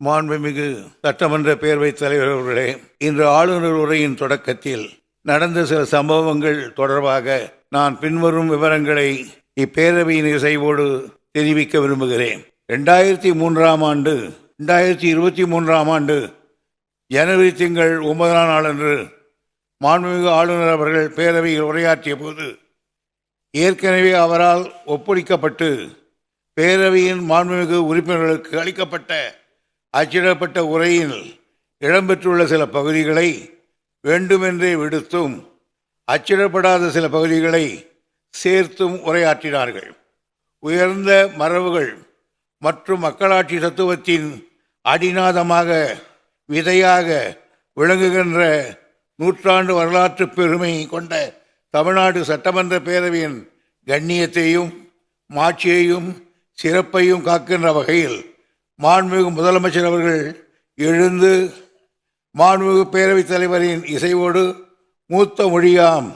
மாண்புமிகு சட்டமன்ற பேரவைத் தலைவர் அவர்களே இன்று ஆளுநர் உரையின் தொடக்கத்தில் நடந்த சில சம்பவங்கள் தொடர்பாக நான் பின்வரும் விவரங்களை இப்பேரவையின் இசைவோடு தெரிவிக்க விரும்புகிறேன். ரெண்டாயிரத்தி மூன்றாம் ஆண்டு ரெண்டாயிரத்தி இருபத்தி மூன்றாம் ஆண்டு ஜனவரி திங்கள் ஒன்பதாம் நாளன்று மாண்புமிகு ஆளுநர் அவர்கள் பேரவையில் உரையாற்றிய போது ஏற்கனவே அவரால் ஒப்படைக்கப்பட்டு பேரவையின் மாண்புமிகு உறுப்பினர்களுக்கு அளிக்கப்பட்ட அச்சிடப்பட்ட உரையில் இடம்பெற்றுள்ள சில பகுதிகளை வேண்டுமென்றே விடுத்தும் அச்சிடப்படாத சில பகுதிகளை சேர்த்தும் உரையாற்றினார்கள். உயர்ந்த மரபுகள் மற்றும் மக்களாட்சி தத்துவத்தின் அடிநாதமாக விதையாக விளங்குகின்ற நூற்றாண்டு வரலாற்று பெருமை கொண்ட தமிழ்நாடு சட்டமன்ற பேரவையின் கண்ணியத்தையும் மாட்சியையும் சிறப்பையும் காக்கின்ற வகையில் மாண்புமிகு முதலமைச்சர் அவர்கள் எழுந்து மாண்புமிகு பேரவைத் தலைவரின் இசைவோடு மூத்த மொழியாம்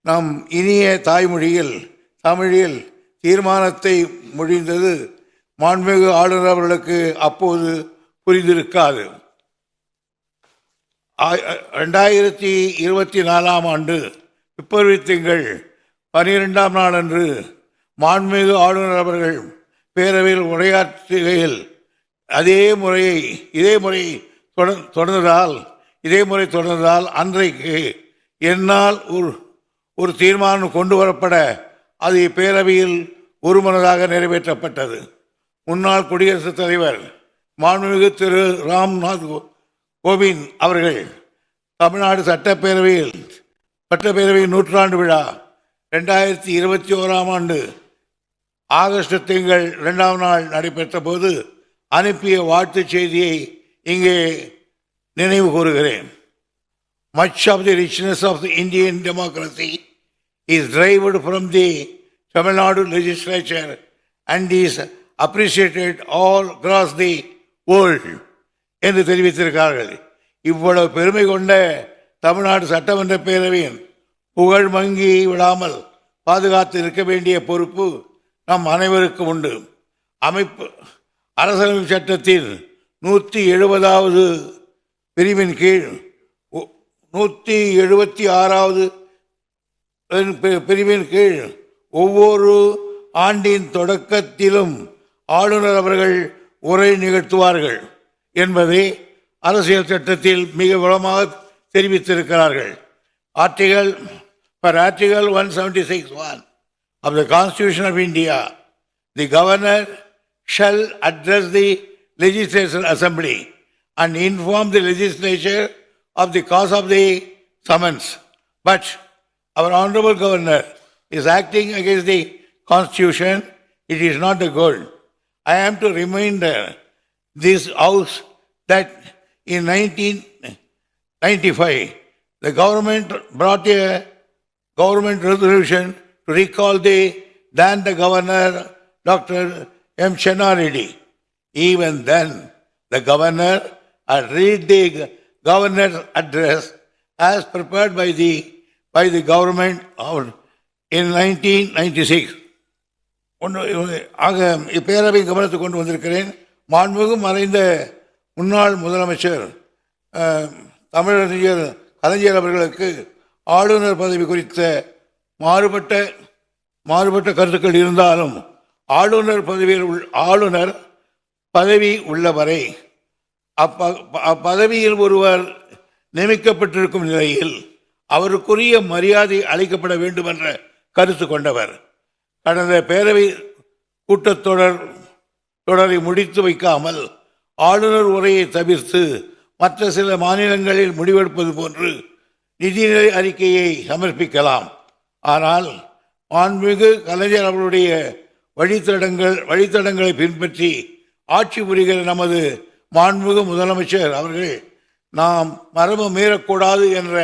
நம் இனிய தாய்மொழியில் தமிழில் தீர்மானத்தை முடிந்தது மாண்புமிகு ஆளுநர் அவர்களுக்கு அப்போது புரிந்திருக்காது. ஆ- ரெண்டாயிரத்தி இருபத்தி நாலாம் ஆண்டு பிப்ரவரி திங்கள் பனிரெண்டாம் நாளன்று மாண்புமிகு ஆளுநர் அவர்கள் பேரவையில் உரையாற்றுகையில் அதே முறையை இதே முறை தொடர் தொடர்ந்ததால் இதே முறை தொடர்ந்ததால் அன்றைக்கு என்னால் ஒரு ஒரு தீர்மானம் கொண்டு வரப்பட அது பேரவையில் ஒருமனதாக நிறைவேற்றப்பட்டது. முன்னாள் குடியரசுத் தலைவர் மாண்புமிகு திரு. ராம்நாத் கோ- கோவிந்த் அவர்கள் தமிழ்நாடு சட்டப்பேரவையில் சட்டப்பேரவையின் நூற்றாண்டு விழா ரெண்டாயிரத்தி இருபத்தி ஓராம் ஆண்டு ஆகஸ்ட் திங்கள் இரண்டாம் நாள் நடைபெற்ற போது அனுப்பிய வாழ்த்துச் செய்தியை இங்கே நினைவு கூறுகிறேன். Much of the richness of the Indian democracy is derived from the Tamil Nadu legislature and is appreciated all across the world என்று தெரிவித்திருக்கிறார்கள். இவ்வளவு பெருமை கொண்ட தமிழ்நாடு சட்டமன்ற பேரவையின் புகழ் மங்கி விடாமல் பாதுகாத்து இருக்க வேண்டிய பொறுப்பு நம் அனைவருக்கும் உண்டு. அமைப்பு அரசியலமைப்பு சட்டத்தின் நூற்றி எழுபதாவது பிரிவின் கீழ் ஒ- நூற்றி எழுபத்தி ஆறாவது பிரிவின் கீழ் ஒவ்வொரு ஆண்டின் தொடக்கத்திலும் ஆளுநர் அவர்கள் உரை நிகழ்த்துவார்கள் என்பதை அரசியல் சட்டத்தில் மிக விளமாக தெரிவித்திருக்கிறார்கள். Article one seventy six one of the constitution of India the governor shall address the legislature assembly and inform the legislature of the cause of the summons. But our honorable governor is acting against the constitution. It is not the goal. I am to remind uh, this house that in 1995, the government brought a government resolution to recall the then the governor, Dr. M. Chennareddy. Even then, the governor had read the governor's address as prepared by the by the government of, in 1996. ஒன்று ஆக இப்பேரவை கவனத்துக்கு கொண்டு வந்திருக்கிறேன் மாண்புமிகு மறைந்த முன்னாள் முதலமைச்சர் தமிழறிஞர் கலைஞர் அவர்களுக்கு ஆளுநர் பதவி குறித்த மாறுபட்ட மாறுபட்ட கருத்துக்கள் இருந்தாலும் ஆளுநர் பதவியில் உள் ஆளுநர் பதவி உள்ளவரை. அப்ப அப்பதவியில் ஒருவர் நியமிக்கப்பட்டிருக்கும் நிலையில் அவருக்குரிய மரியாதை அளிக்கப்பட வேண்டும் என்ற கருத்து கொண்டவர். கடந்த பேரவை கூட்டத்தொடர் தொடரை முடித்து வைக்காமல் ஆளுநர் உரையை தவிர்த்து மற்ற சில மாநிலங்களில் முடிவெடுப்பது போன்று நிதிநிலை அறிக்கையை சமர்ப்பிக்கலாம். ஆனால் மாண்புமிகு கலைஞர் அவருடைய வழித்தடங்கள் வழித்தடங்களை பின்பற்றி ஆட்சி புரிகிற நமது மாண்புமிகு முதலமைச்சர் அவர்கள் நாம் மரபு மீறக்கூடாது என்ற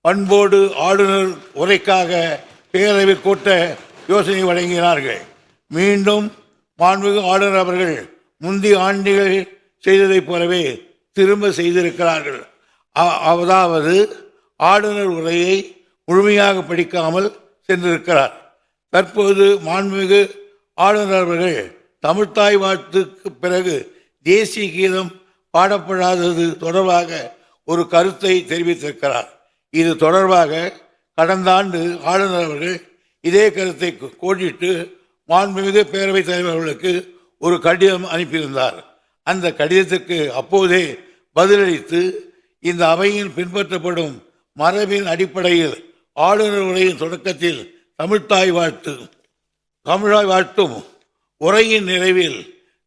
பண்போடு ஆளுநர் உரைக்காக பேரவை கூட்ட யோசனை வழங்கினார்கள். மீண்டும் மாண்புமிகு ஆளுநர் அவர்கள் முந்தைய ஆண்டுகள் செய்ததைப் போலவே திரும்ப செய்திருக்கிறார்கள். அதாவது ஆளுநர் உரையை முழுமையாக படிக்காமல் சென்றிருக்கிறார். தற்போது மாண்புமிகு ஆளுநர் அவர்கள் தமிழ்த்தாய் வாழ்த்துக்கு பிறகு தேசிய கீதம் பாடப்படாதது தொடர்பாக ஒரு கருத்தை தெரிவித்திருக்கிறார். இது தொடர்பாக கடந்த ஆண்டு ஆளுநர் அவர்கள் இதே கருத்தை கோடிட்டு மாண்புமிகு பேரவைத் தலைவர்களுக்கு ஒரு கடிதம் அனுப்பியிருந்தார். அந்த கடிதத்துக்கு அப்போதே பதிலளித்து இந்த அவையில் பின்பற்றப்படும் மரபின் அடிப்படையில் ஆளுநர் உரையின் தொடக்கத்தில் தமிழ்த்தாய் வாழ்த்து தமிழாய் வாழ்த்தும் உரையின் நிறைவில்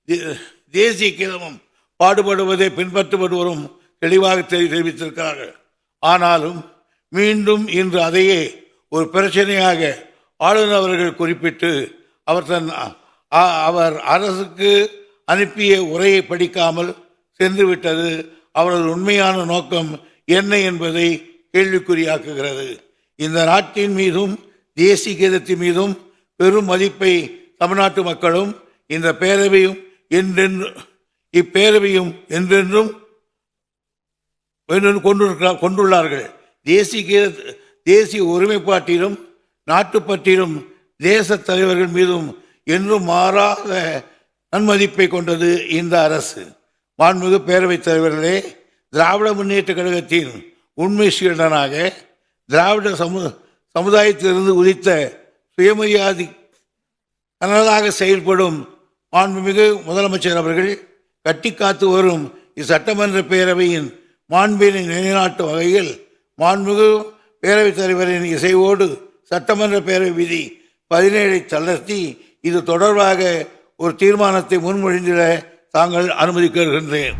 தே- தேசிய கீதமும் பாடுபடுவதை பின்பற்றுப்படுவரும் தெளிவாக தெரி- தெரிவித்திருக்கிறார்கள் ஆனாலும் மீண்டும் இன்று அதையே ஒரு பிரச்சனையாக ஆளுநர் அவர்கள் குறிப்பிட்டு அவர் தன் அ- அவர் அரசுக்கு அனுப்பிய உரையை படிக்காமல் சென்று விட்டது அவரது உண்மையான நோக்கம் என்ன என்பதை கேள்விக்குறியாக்குகிறது. இந்த நாட்டின் மீதும் தேசிய கீதத்தின் மீதும் பெரும் மதிப்பை தமிழ்நாட்டு மக்களும் இந்த பேரவையும் என்றென்று இப்பேரவையும் என்றென்றும் என்றென்றும் கொண்டிருக்கிறார் கொண்டுள்ளார்கள். தேசிய தேசிய ஒருமைப்பாட்டிலும் நாட்டுப்பற்றிலும் தேச தலைவர்கள் மீதும் என்றும் மாறாத நன்மதிப்பை கொண்டது இந்த அரசு. மாண்புமிகு பேரவைத் தலைவர்களே திராவிட முன்னேற்ற கழகத்தின் உண்மை சீடனாக திராவிட சமு சமுதாயத்திலிருந்து உதித்த சுயமரியாதை தனதாக செயல்படும் மாண்புமிகு முதலமைச்சர் அவர்கள் கட்டி காத்து வரும் இச்சட்டமன்ற பேரவையின் மாண்பினை நிலைநாட்டும் வகையில் மாண்புமிகு பேரவைத் தலைவரின் இசைவோடு சட்டமன்ற பேரவை விதி பதினேழை தளர்த்தி இது தொடர்பாக ஒரு தீர்மானத்தை முன்மொழிந்திட தாங்கள் அனுமதிக்கின்றேன்